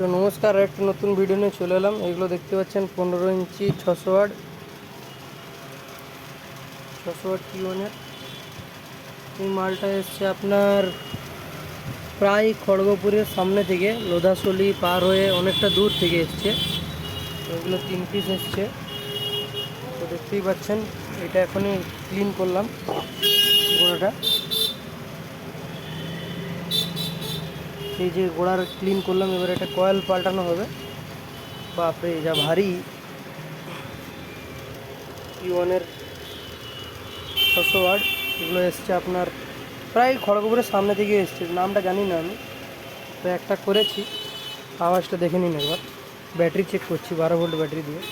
তো নমস্কার একটা নতুন ভিডিও নিয়ে চলে এলাম। এগুলো দেখতে পাচ্ছেন পনেরো ইঞ্চি ছশো ওয়াট ছশো ওয়াট কি ওয়ানের এই মালটা এসছে আপনার প্রায় খড়গপুরের সামনে থেকে লোধাশলি পার হয়ে অনেকটা দূর থেকে এসছে। এগুলো তিন পিস এসছে। তো দেখতেই পাচ্ছেন, এটা এখনই ক্লিন করলাম গোড়াটা। এই যে গোড়ার ক্লিন করলাম, এবার এটা কয়েল পাল্টানো হবে। বাপরে, যা ভারী। ইওয়ানের ছশো ওয়াট এগুলো এসছে আপনার প্রায় খড়গপুরের সামনে থেকে এসছে। নামটা জানি না আমি। তো একটা করেছি, আওয়াজটা দেখে নিন একবার। ব্যাটারি চেক করছি, বারো ভোল্ট ব্যাটারি দিয়ে।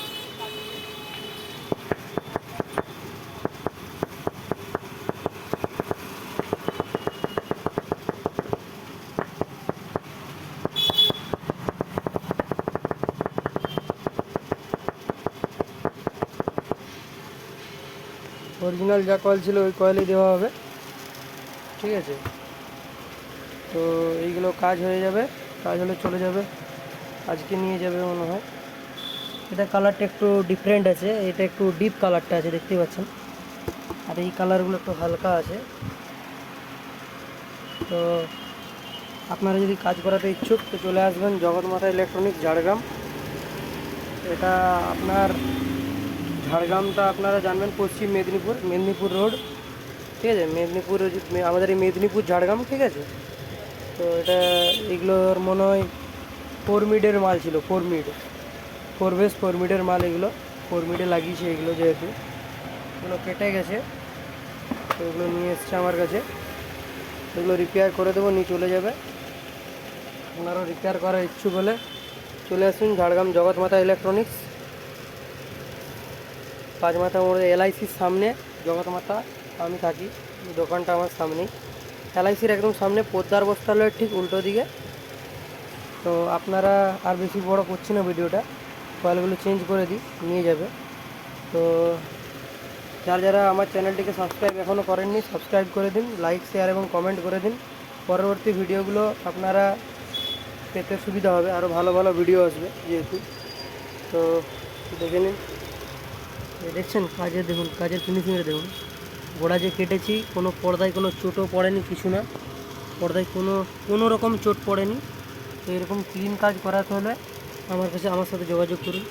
অরিজিনাল যা কয়েল ছিল ওই কয়েলই দেওয়া হবে। ঠিক আছে? তো এইগুলো কাজ হয়ে যাবে। কাজ হলে চলে যাবে। আজকে নিয়ে যাবে মনে হয়। এটা কালারটা একটু ডিফারেন্ট আছে। এটা একটু ডিপ কালারটা আছে, দেখতেই পাচ্ছেন। আর এই কালারগুলো একটু হালকা আছে। তো আপনারা যদি কাজ করাতে ইচ্ছুক, তো চলে আসবেন জগৎমাতা ইলেকট্রনিক্স ঝাড়গ্রাম। এটা আপনার ঝাড়গ্রামটা আপনারা জানবেন পশ্চিম মেদিনীপুর মেদিনীপুর রোড, ঠিক আছে? মেদিনীপুর আমাদের এই মেদিনীপুর ঝাড়গ্রাম, ঠিক আছে? তো এটা এগুলোর মনে হয় ফোর মিডের মাল ছিল ফোর মিড ফোর ফোর মিডের মাল এগুলো ফোর মিডে লাগিয়েছে এগুলো যেহেতু। এগুলো কেটে গেছে, তো এগুলো নিয়ে এসছে আমার কাছে। এগুলো রিপেয়ার করে দেবো, নিয়ে চলে যাবে। আপনারাও রিপেয়ার করার ইচ্ছুক হলে চলে আসুন ঝাড়গ্রাম জগৎ জগৎমাতা ইলেকট্রনিক্স পাঁচমাথা মোড়ে এলআইসির সামনে, জগৎমাতা, আমি থাকি। দোকানটা আমার সামনেই। এলআইসির একদম সামনে পোদ্দার বস্ত্রালয়ের ঠিক উল্টো দিকে। তো আপনারা আর বেশি বড় করছি না ভিডিওটা। কয়েলগুলো চেঞ্জ করে দিই, নিয়ে যাবে। তো যারা যারা আমার চ্যানেলটিকে সাবস্ক্রাইব এখনও করেননি সাবস্ক্রাইব করে দিন লাইক শেয়ার এবং কমেন্ট করে দিন। পরবর্তী ভিডিওগুলো আপনারা পেতে সুবিধা হবে। আরও ভালো ভালো ভিডিও আসবে যেহেতু। তো দেখে নিন। দেখছেন কাজের দেখুন, কাজের ফিনিশিংয়ে দেখুন। গোড়া যে কেটেছি, কোনো পর্দায় কোনো চোটও পড়েনি, কিছু না। পর্দায় কোনো কোনো রকম চোট পড়েনি। তো এরকম ক্লিন কাজ করাতে হলে আমার কাছে, আমার সাথে যোগাযোগ করুন।